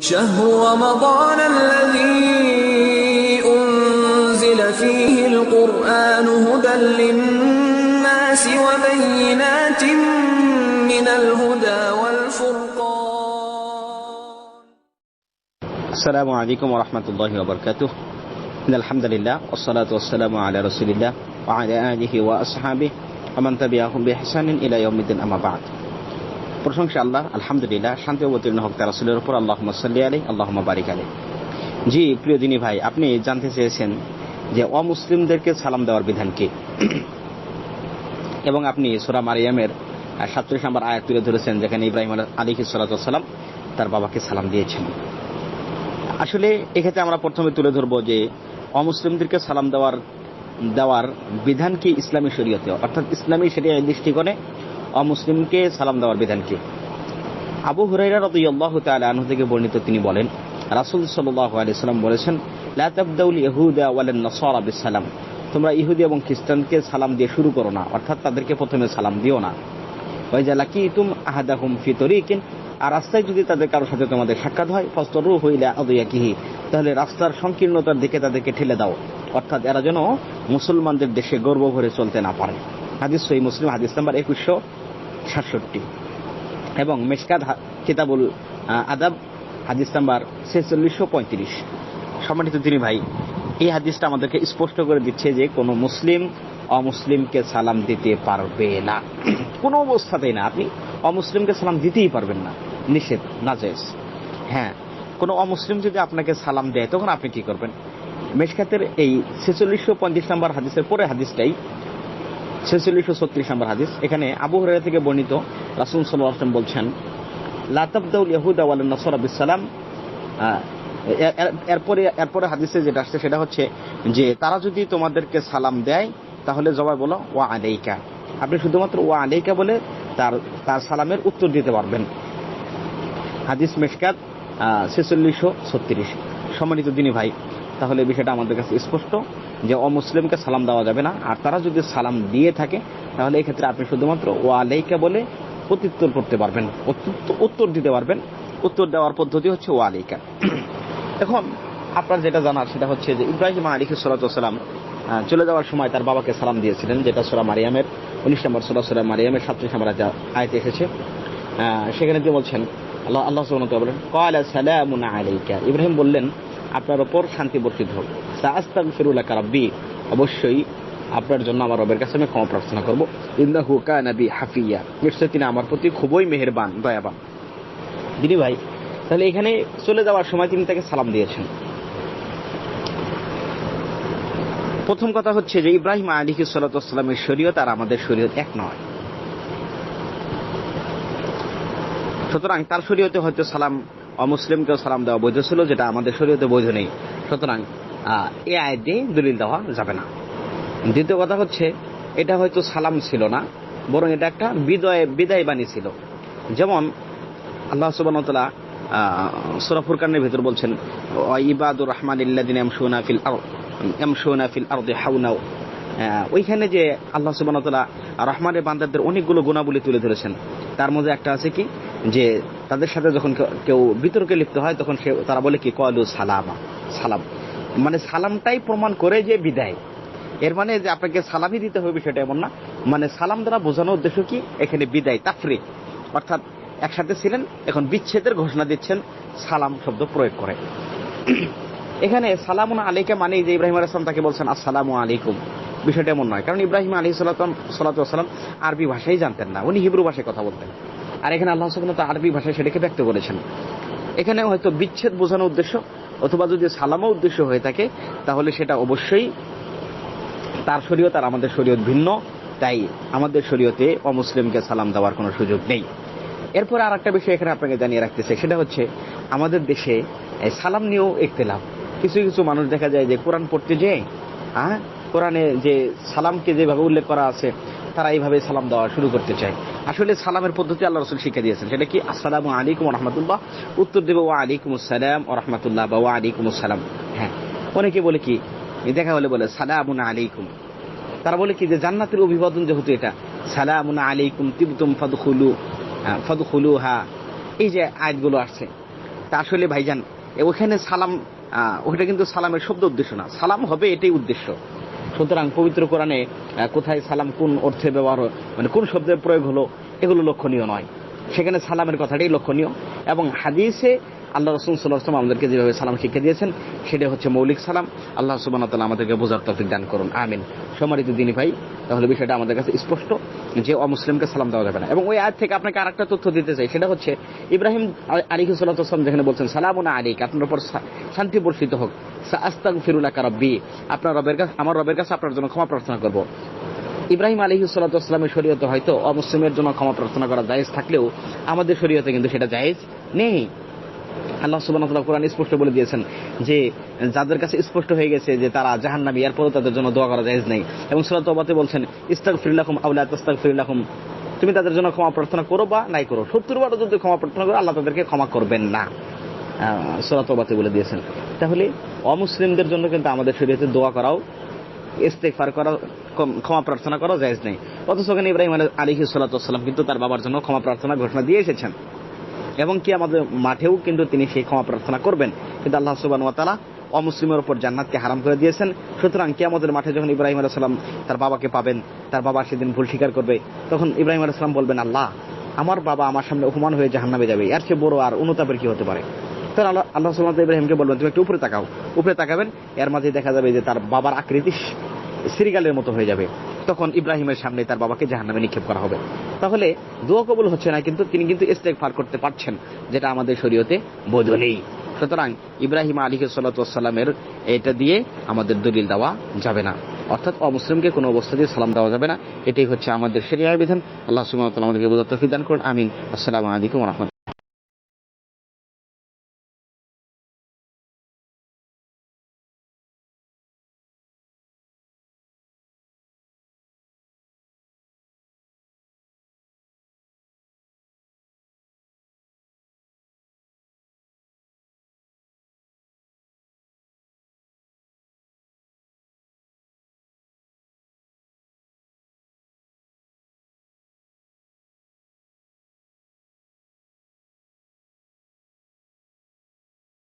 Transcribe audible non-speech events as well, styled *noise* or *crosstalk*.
شهر رمضان الذي أنزل فيه القرآن هدى للناس وبينات من الهدى والفرقان. السلام عليكم ورحمة الله وبركاته. إن الحمد لله والصلاة والسلام على رسول الله وعلى آله وأصحابه ومن تبعهم بإحسان إلى يوم الدين. أما بعد প্রশংসা আল্লাহ, আলহামদুলিল্লাহ, শান্তি অবতীর্ণ হোক তার রাসুলের উপর আল্লাহ সাল্লি আলী আল্লাহ বারিক আলী জি, প্রিয় দিনী ভাই, আপনি জানতে চেয়েছেন যে অমুসলিমদেরকে সালাম দেওয়ার বিধান কি? এবং আপনি সোরা মারিয়ামের সাতচল্লিশ নম্বর আয়াত তুলে ধরেছেন, যেখানে ইব্রাহিম আলী সালাম তার বাবাকে সালাম দিয়েছেন। আসলে এক্ষেত্রে আমরা প্রথমে তুলে ধরবো যে অমুসলিমদেরকে সালাম দেওয়ার দেওয়ার বিধান কি ইসলামী শরীয়তে? অর্থাৎ ইসলামী শরিয়া দৃষ্টিকোণে অমুসলিমকে সালাম দেওয়ার বিধান কি আবু হুরাইরা রদিয়াল্লাহ তাআলা আনহু থেকে বর্ণিত তিনি বলেন, রাসূল সাল্লাল্লাহু আলাইহি সাল্লাম বলেছেন, লা তাবদাউল ইহুদা ওয়ালান নাসারা বিসালাম তোমরা ইহুদি এবং খ্রিস্টানকে সালাম দিয়ে শুরু করো না, অর্থাৎ তাদেরকে প্রথমে সালাম দিও না। ওয়াইজা লাকিতুম আহাদাহুম ফি তরিকিন, আর রাস্তায় যদি তাদের কারোর সাথে তোমাদের সাক্ষাৎ হয় ফস্তরু হইলা আদয়াকিহি, তাহলে রাস্তার সংকীর্ণতার দিকে তাদেরকে ঠেলে দাও। অর্থাৎ এরা যেন মুসলমানদের দেশে গর্ব ভরে চলতে না পারে। হাদিস সহি মুসলিম, হাদিস নাম্বার একুশশো সাতষট্টি। এবং মেশকাত কিতাবুল আদাব, হাদিস নাম্বার ছেচল্লিশশো পঁয়ত্রিশ। সম্মানিত তিনি ভাই, এই হাদিসটা আমাদেরকে স্পষ্ট করে দিচ্ছে যে কোনো মুসলিম অমুসলিমকে সালাম দিতে পারবে না। *clears throat* কোনো অবস্থাতেই না, আপনি অমুসলিমকে সালাম দিতেই পারবেন না। নিষেধ নাজেজ হ্যাঁ কোনো অমুসলিম যদি আপনাকে সালাম দেয়, তখন আপনি কি করবেন? মেশকাতের এই ছেচল্লিশশো পঁয়ত্রিশ নম্বর হাদিসের পরে হাদিসটাই ছেচল্লিশশো ছত্রিশ নম্বর হাদিস। এখানে আবু হরাইরা থেকে বর্ণিত রাসুল সাল্লাহ আসলাম বলছেন লাতাবদাউল ইয়াহুদা ওয়াল নসর বিসালাম এরপরে এরপরে হাদিসে যেটা আসছে সেটা হচ্ছে যে, তারা যদি তোমাদেরকে সালাম দেয়, তাহলে জবাব বলো ওয়া আলাইকা। আপনি শুধুমাত্র ওয়া আলাইকা বলে তার তার সালামের উত্তর দিতে পারবেন। হাদিস মেশকাত ছেচল্লিশশো ছত্রিশ। সম্মানিত দিনী ভাই তাহলে বিষয়টা আমাদের কাছে স্পষ্ট যে অমুসলিমকে সালাম দেওয়া যাবে না। আর তারা যদি সালাম দিয়ে থাকে, তাহলে ক্ষেত্রে আপনি শুধুমাত্র ও আলাইকা বলে প্রত্যুত্তর করতে পারবেন। উত্তর- দিতে পারবেন। উত্তর দেওয়ার পদ্ধতি হচ্ছে ও আলাইকা এখন আপনার যেটা জানার সেটা হচ্ছে যে ইব্রাহিম আলী সালাম চলে যাওয়ার সময় তার বাবাকে সালাম দিয়েছিলেন, যেটা সোরা মারিয়ামের উনিশ নম্বর সোরা সোরা মারিয়ামের সাতত্রিশ নম্বর আয়া- আয়াতে এসেছে। সেখানে তিনি বলছেন? আল্লাহ আল্লাহ সুবহানাহু বলেন ক্বালা সালামুন আলাইকা। ইব্রাহিম বললেন আপনার ওপর শান্তি বর্ষিত হোক। সাআস্তাগফিরুলাকা রাব্বি। অবশ্যই আপনার জন্য আমার রবের কাছে আমি ক্ষমা প্রার্থনা করব। ইন্নাহু কানা বি হাফিয়া। নিশ্চয় তিনি আমার প্রতি খুবই মেহেরবান, দয়াবান। দিদি ভাই, তাহলে এখানে চলে যাওয়ার সময় তিনি তাকে সালাম দিয়েছেন। প্রথম কথা হচ্ছে যে ইব্রাহিম আলী সালাতামের শরীয়ত আর আমাদের শরীয়ত এক নয়। সুতরাং তার শরীয়তে হয়তো সালাম অমুসলিমকেও সালাম দেওয়া বৈধ ছিল, যেটা আমাদের শরীয়তে বৈধ নেই। সুতরাং এ আয় দিয়ে দলিল দেওয়া যাবে না। দ্বিতীয় কথা হচ্ছে, এটা হয়তো সালাম ছিল না, বরং এটা একটা বিদয় বিদায় বাণী ছিল। যেমন, আল্লাহ সুবান সুরা ফুরকানের ভিতর বলছেন ইবাদুর রহমান ইল্লাদিন এমসুনা ফিল এমসুনা ফিল আরদে হাউনাও ওইখানে যে আল্লাহ সুবান রহমানের বান্দাদের অনেকগুলো গুণাবলী তুলে ধরেছেন। তার মধ্যে একটা আছে কি? যে তাদের সাথে যখন কেউ- বিতর্কে লিপ্ত হয়, তখন সে তারা বলে কি, কলু সালামা, সালাম। মানে সালামটাই প্রমাণ করে যে বিদায়। এর মানে যে আপনাকে সালামই দিতে হবে বিষয়টা এমন না। মানে সালাম দ্বারা বোঝানোর উদ্দেশ্য কি? এখানে বিদায় তাফরি অর্থাৎ একসাথে ছিলেন, এখন বিচ্ছেদের ঘোষণা দিচ্ছেন, সালাম শব্দ প্রয়োগ করে। এখানে সালামুন আলাইকা মানে যে ইব্রাহিম আলাইসলাম তাকে বলছেন, আসসালামু আলাইকুম। বিষয়টা এমন নয়, কারণ ইব্রাহিম আলী সাল্লাম আরবি ভাষাই জানতেন না। উনি হিব্রু ভাষায় কথা বলতেন। আর এখানে আল্লাহ তাআলা আরবি ভাষায় সেটাকে ব্যক্ত করেছেন। এখানে হয়তো বিচ্ছেদ বোঝানোর উদ্দেশ্য অথবা যদি সালামও উদ্দেশ্য হয়ে থাকে, তাহলে সেটা অবশ্যই তার শরীয়ত আর আমাদের শরীয়ত ভিন্ন, তাই আমাদের শরীয়তে অমুসলিমকে সালাম দেওয়ার কোনো সুযোগ নেই। এরপর আর একটা বিষয় এখানে আপনাকে জানিয়ে রাখতেছে, সেটা হচ্ছে আমাদের দেশে সালাম নিয়েও একতেলাম কিছু কিছু মানুষ দেখা যায় যে কোরআন পড়তে যেয়ে হ্যাঁ কোরআনে যে সালামকে যেভাবে উল্লেখ করা আছে তারা এইভাবে সালাম দেওয়া শুরু করতে চায়। আসলে সালামের পদ্ধতি আল্লাহ রসুল শিক্ষা দিয়েছেন, সেটা কি? আসসালামু আলাইকুম রহমতুল্লাহ উত্তর দেবে ওয়া আলাইকুম আসসালাম রহমতুল্লাহ বা ওয়া আলাইকুম আসসালাম। হ্যাঁ অনেকে বলে কি দেখা হলে বলে সালামুন আলাইকুম। তারা বলে কি যে জান্নাতের অভিবাদন যেহেতু এটা, সালামুন আলাইকুম তিবতুম ফাদখুলু ফাদখুলু হা এই যে আয়াতগুলো আসছে, তা আসলে ভাইজান ওখানে সালাম ওটা কিন্তু সালামের শব্দ উদ্দেশ্য না। সালাম হবে এটাই উদ্দেশ্য। সুতরাং পবিত্র কোরআনে কোথায় সালাম কোন অর্থে ব্যবহার মানে কোন শব্দের প্রয়োগ হলো, এগুলো লক্ষণীয় নয়। সেখানে সালামের কথাটাই লক্ষণীয়। এবং হাদিসে আল্লাহ রসুল সাল্লাম আমাদেরকে যেভাবে সালাম শিক্ষা দিয়েছেন সেটা হচ্ছে মৌলিক সালাম। আল্লাহ সুবান তাল্লাহ আমাদেরকে বোঝার তফিক দান করুন। আমিন। সম্মানিত দিনী ভাই, তাহলে বিষয়টা আমাদের কাছে স্পষ্ট যে অমুসলিমকে সালাম দেওয়া যাবে না। এবং ওই আয়াত থেকে আপনাকে আরেকটা তথ্য দিতে চাই, সেটা হচ্ছে ইব্রাহিম আলী সাল্লাম যেখানে বলছেন, সালামুনা আলিক আপনার উপর শান্তি বর্ষিত হোক। আস্তাক ফিরুল্লাহ কারব্বি আপনার রবের কাছে আমার রবের কাছে আপনার জন্য ক্ষমা প্রার্থনা করব। ইব্রাহিম আলী সাল্লামের শরীয়তে হয়তো অমুসলিমের জন্য ক্ষমা প্রার্থনা করা জায়েজ থাকলেও আমাদের শরীয়তে কিন্তু সেটা জায়েজ নেই। আল্লাহ তাআলা কোরআন স্পষ্ট বলে দিয়েছেন যে, যাদের কাছে স্পষ্ট হয়ে গেছে যে তারা জাহান্নামী, এরপরও তাদের জন্য দোয়া করা জায়েজ নেই। এবং সূরা তওবাতে বলছেন, ইস্তাগফির লাকুম আও লা তাস্তাগফির তুমি তাদের জন্য ক্ষমা প্রার্থনা করো বা নাই করো। সত্তর বারও যদি ক্ষমা প্রার্থনা করো, আল্লাহ তাদেরকে ক্ষমা করবেন না। সূরা তওবাতে বলে দিয়েছেন। তাহলে অমুসলিমদের জন্য কিন্তু আমাদের শরীয়তে দোয়া করাও, ইস্তেগফার করা ক্ষমা প্রার্থনা করা জায়েজ নেই। অথচ ওখানে ইব্রাহিম আলাইহি সাল্লাম কিন্তু তার বাবার জন্য ক্ষমা প্রার্থনা ঘোষণা দিয়ে এসেছেন। এবং কি আমাদের মাঠেও কিন্তু তিনি সেই ক্ষমা প্রার্থনা করবেন। কিন্তু আল্লাহ সুবান তালা অমুসলিমের উপর জান্নাতকে হারাম করে দিয়েছেন। সুতরাং কিয়ামতের মাঠে যখন ইব্রাহিম আলাইসাল্লাম তার বাবাকে পাবেন, তার বাবা সেদিন ভুল স্বীকার করবে, তখন ইব্রাহিম আলাইসাল্লাম বলবেন, আল্লাহ, আমার বাবা আমার সামনে অপমান হয়ে জাহান্নামে যাবে। এর চেয়ে বড় আর অনুতাপের কি হতে পারে? তখন আল্লাহ আল্লাহ সুবহানাহু ইব্রাহিমকে বলবেন তুমি একটু উপরে তাকাও। উপরে তাকাবেন, এর মাঝে দেখা যাবে যে তার বাবার আকৃতি সিরিগালের মতো হয়ে যাবে। তখন ইব্রাহিমের সামনে তার বাবাকে জাহান্নামে নিক্ষেপ করা হবে। তাহলে দোয়া কবুল হচ্ছে না, কিন্তু তিনি কিন্তু ইস্তেগফার করতে পারছেন, যেটা আমাদের শরীয়তে বৈধ নেই। সুতরাং ইব্রাহিম আলী সাল্লামের এটা দিয়ে আমাদের দলিল দেওয়া যাবে না। অর্থাৎ অমুসলিমকে কোনো অবস্থা দিয়ে সালাম দেওয়া যাবে না। এটাই হচ্ছে আমাদের শরিয়া বিধান। আল্লাহ তাআলা আমাদেরকে বোঝার তৌফিক দান করুন। আমিন। আসসালামু আলাইকুম রাহমাতুল্লাহ।